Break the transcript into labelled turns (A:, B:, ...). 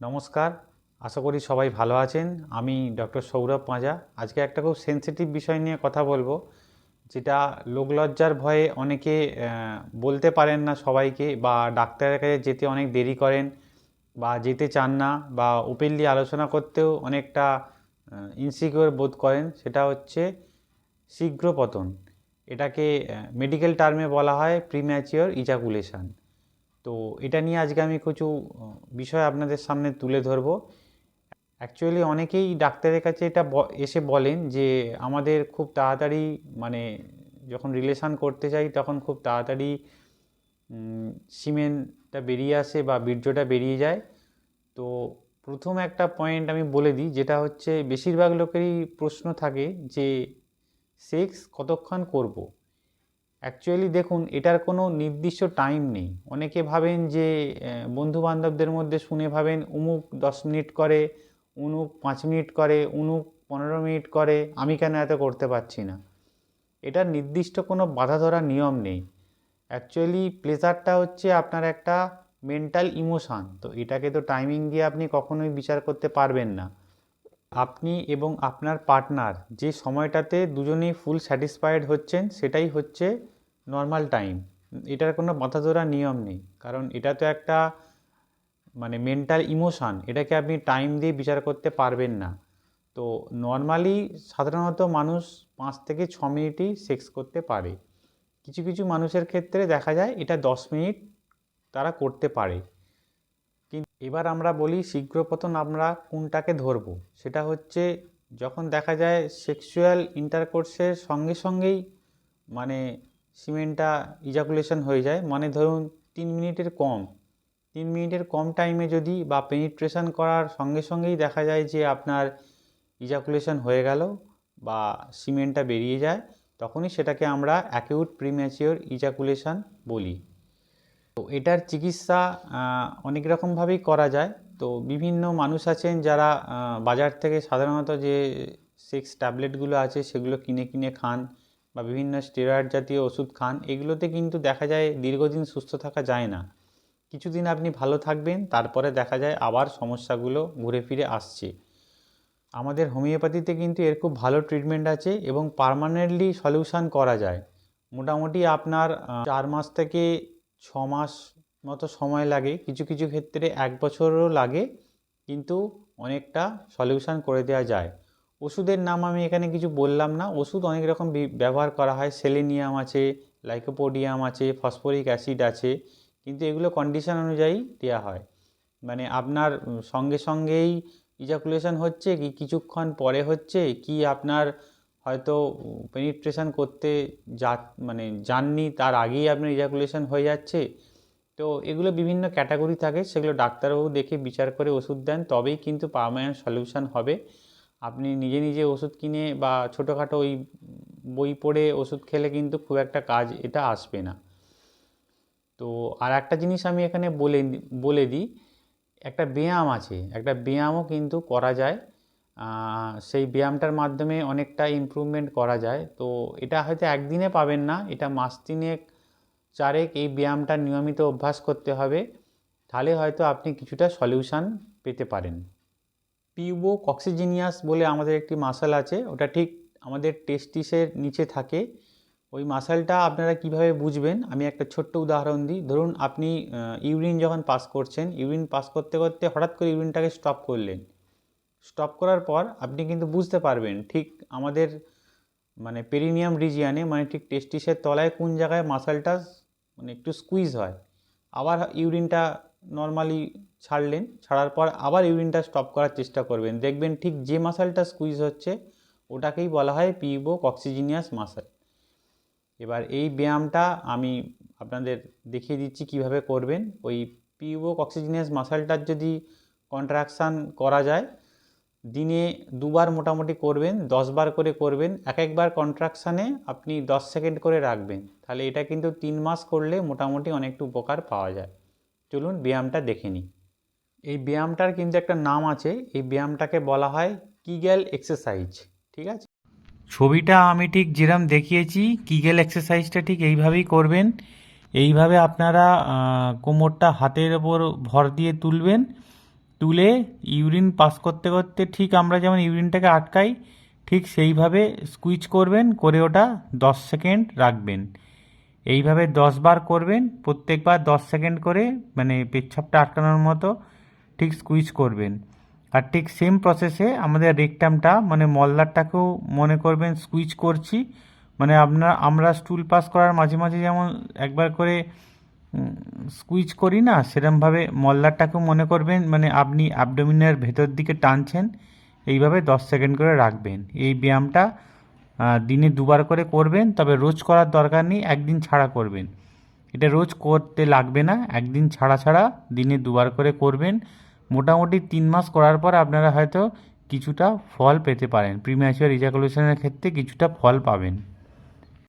A: নমস্কার, আশা করি সবাই ভালো আছেন। আমি ডক্টর সৌরভ পাঁজা। আজকে একটা খুব সেনসিটিভ বিষয় নিয়ে কথা বলব, যেটা লোকলজ্জার ভয়ে অনেকে বলতে পারেন না সবাইকে বা ডাক্তারের কাছে যেতে অনেক দেরি করেন বা যেতে চান না বা ওপেনলি আলোচনা করতেও অনেকটা ইনসিকিউর বোধ করেন। সেটা হচ্ছে শীঘ্র পতন এটাকে মেডিকেল টার্মে বলা হয় প্রিম্যাচিওর ইজাকুলেশন তো এটা নিয়ে আজকে আমি কিছু বিষয় আপনাদের সামনে তুলে ধরবো। অ্যাকচুয়ালি অনেকেই ডাক্তারের কাছে এটা এসে বলেন যে আমাদের খুব তাড়াতাড়ি মানে যখন রিলেশান করতে চাই তখন খুব তাড়াতাড়ি সিমেন্টটা বেরিয়ে আসে বা বীর্যটা বেরিয়ে যায়। তো প্রথম একটা পয়েন্ট আমি বলে দিই যেটা হচ্ছে বেশিরভাগ লোকেরই প্রশ্ন থাকে যে সেক্স কতক্ষণ করব? অ্যাকচুয়ালি দেখুন, এটার কোনো নির্দিষ্ট টাইম নেই। অনেকে ভাবেন যে বন্ধু বান্ধবদের মধ্যে শুনে ভাবেন, উমুক দশ মিনিট করে, উনুক পাঁচ মিনিট করে, উনুক পনেরো মিনিট করে, আমি কেন এত করতে পারছি না? এটার নির্দিষ্ট কোনো বাধা ধরা নিয়ম নেই। অ্যাকচুয়ালি প্লেজারটা হচ্ছে আপনার একটা মেন্টাল ইমোশান তো এটাকে তো টাইমিং দিয়ে আপনি কখনোই বিচার করতে পারবেন না। আপনি এবং আপনার পার্টনার যে সময়টাতে দুজনেই ফুল স্যাটিসফাইড হচ্ছেন, সেটাই হচ্ছে নর্মাল টাইম এটার কোনো মাথা ধরা নিয়ম নেই। কারণ এটা তো একটা মানে মেন্টাল ইমোশান এটাকে আপনি টাইম দিয়ে বিচার করতে পারবেন না। তো নর্মালি সাধারণত মানুষ পাঁচ থেকে ছ মিনিটই সেক্স করতে পারে। কিছু কিছু মানুষের ক্ষেত্রে দেখা যায় এটা দশ মিনিট তারা করতে পারে। এবার আমরা বলি শীঘ্র শীঘ্রপতন আমরা কোনটাকে ধরবো। সেটা হচ্ছে যখন দেখা যায় সেক্সুয়াল ইন্টারকোর্সের সঙ্গে সঙ্গেই মানে সিমেন্টটা ইজাকুলেশন হয়ে যায় মানে ধরুন তিন মিনিটের কম। তিন মিনিটের কম টাইমে যদি বা পেনিট্রেশন করার সঙ্গে সঙ্গেই দেখা যায় যে আপনার ইজাকুলেশন হয়ে গেল বা সিমেন্টটা বেরিয়ে যায়, তখনই সেটাকে আমরা অ্যাকিউট প্রিম্যাচিওর ইজাকুলেশন বলি। তো এটার চিকিৎসা অনেক রকমভাবেই করা যায়। তো বিভিন্ন মানুষ আছেন যারা বাজার থেকে সাধারণত যে সেক্স ট্যাবলেটগুলো আছে সেগুলো কিনে কিনে খান বা বিভিন্ন স্টেরয়েড জাতীয় ওষুধ খান, এগুলোতে কিন্তু দেখা যায় দীর্ঘদিন সুস্থ থাকা যায় না। কিছুদিন আপনি ভালো থাকবেন, তারপরে দেখা যায় আবার সমস্যাগুলো ঘুরে ফিরে আসছে। আমাদের হোমিওপ্যাথিতে কিন্তু এর খুব ভালো ট্রিটমেন্ট আছে এবং পার্মানেন্টলি সলিউশন করা যায়। মোটামুটি আপনার চার মাস থেকে ছ মাস মতো সময় লাগে। কিছু কিছু ক্ষেত্রে এক বছরও লাগে, কিন্তু অনেকটা সলিউশন করে দেওয়া যায়। ওষুধের নাম আমি এখানে কিছু বললাম না। ওষুধ অনেক রকম ব্যবহার করা হয়। সেলেনিয়াম আছে লাইকোপোডিয়াম আছে ফসফরিক অ্যাসিড আছে, কিন্তু এগুলো কন্ডিশন অনুযায়ী দেওয়া হয়। মানে আপনার সঙ্গে সঙ্গেই ইজাকুলেশন হচ্ছে, কি কিছুক্ষণ পরে হচ্ছে, কি আপনার হয়তো পেনিট্রেশন করতে যা মানে যাননি, তার আগেই আপনার ইজাকুলেশন হয়ে যাচ্ছে। তো এগুলো বিভিন্ন ক্যাটাগরি থাকে, সেগুলো ডাক্তারবাবু দেখে বিচার করে ওষুধ দেন, তবেই কিন্তু পার্মানেন্ট সলিউশন হবে। আপনি নিজে নিজে ওষুধ কিনে বা ছোটোখাটো ওই বই পড়ে ওষুধ খেলে কিন্তু খুব একটা কাজ এটা আসবে না। তো আর একটা জিনিস আমি এখানে বলে বলে দিই, একটা ব্যায়াম আছে, একটা ব্যায়ামও কিন্তু করা যায়। সেই ব্যায়ামটার মাধ্যমে অনেকটা ইমপ্রুভমেন্ট করা যায়। তো এটা হয়তো একদিনে পাবেন না, এটা মাস তিনেক, চারেক এই ব্যায়ামটা নিয়মিত অভ্যাস করতে হবে, তাহলে হয়তো আপনি কিছুটা সলিউশন পেতে পারেন। পিউবো কক্সিজিনিয়াস বলে আমাদের একটি মাসাল আছে, ওটা ঠিক আমাদের টেস্টিসের নিচে থাকে। ওই মাসালটা আপনারা কীভাবে বুঝবেন? আমি একটা ছোট্ট উদাহরণ দিই। ধরুন আপনি ইউরিন যখন পাস করছেন ইউরিন পাস করতে করতে হঠাৎ করে ইউরিনটাকে স্টপ করলেন। স্টপ করার পর আপনি কিন্তু বুঝতে পারবেন ঠিক আমাদের মানে পেরিনিয়াম রিজিয়ানে মানে ঠিক টেস্টিসের তলায় কোন জায়গায় মাসালটা মানে একটু স্কুইজ হয়। আবার ইউরিনটা নর্মালি ছাড়লেন, ছাড়ার পর আবার ইউরিনটা স্টপ করার চেষ্টা করবেন। দেখবেন ঠিক যে মাসালটা স্কুইজ হচ্ছে, ওটাকেই বলা হয় পিউবো কক্সিজিনিয়াস মাসাল এবার এই ব্যায়ামটা আমি আপনাদের দেখিয়ে দিচ্ছি কীভাবে করবেন। ওই পিউবো অক্সিজেনিয়াস মাসালটার যদি কন্ট্রাকশান করা যায় দিনে দুবার মোটামুটি করবেন, দশবার করে করবেন এক একবার কন্ট্রাকশানে আপনি দশ সেকেন্ড করে রাখবেন। তাহলে এটা কিন্তু তিন মাস করলে মোটামুটি অনেকটা উপকার পাওয়া যায়। চলুন ব্যায়ামটা দেখে নিই। এই ব্যায়ামটার কিন্তু একটা নাম আছে, এই ব্যায়ামটাকে বলা হয় কিগেল এক্সারসাইজ, ঠিক আছে? ছবিটা আমি ঠিক যেরম দেখিয়েছি, কিগেল এক্সারসাইজটা ঠিক এইভাবেই করবেন। এইভাবে আপনারা কোমরটা হাতের ওপর ভর দিয়ে তুলবেন। তুলে ইউরিন পাস করতে করতে ঠিক আমরা যেমন ইউরিনটাকে আটকাই, ঠিক সেইভাবে স্কুইচ করবেন, করে ওটা দশ সেকেন্ড রাখবেন। এইভাবে দশ বার করবেন, প্রত্যেকবার দশ সেকেন্ড করে মানে পেচ্ছাপটা আটকানোর মতো ঠিক স্কুইচ করবেন। আর ঠিক সেম প্রসেসে আমাদের রেকটামটা মানে মলদারটাকেও মনে করবেন স্কুইচ করছি। মানে আপনার, আমরা স্টুল পাস করার মাঝে মাঝে যেমন একবার করে স্কুইচ করি না সেরমভাবে মলদারটাকেও মনে করবেন মানে আপনি অ্যাবডোমিনের ভেতর দিকে টানছেন, এইভাবে দশ সেকেন্ড করে রাখবেন। এই ব্যায়ামটা দিনে দুবার করে করবেন, তবে রোজ করার দরকার নেই, একদিন ছাড়া করবেন। এটা রোজ করতে লাগবে না, একদিন ছাড়া ছাড়া দিনে দুবার করে করবেন। মোটামুটি তিন মাস করার পর আপনারা হয়তো কিছুটা ফল পেতে পারেন প্রিম্যাচুয়ার ইজাকুলেশনের ক্ষেত্রে কিছুটা ফল পাবেন।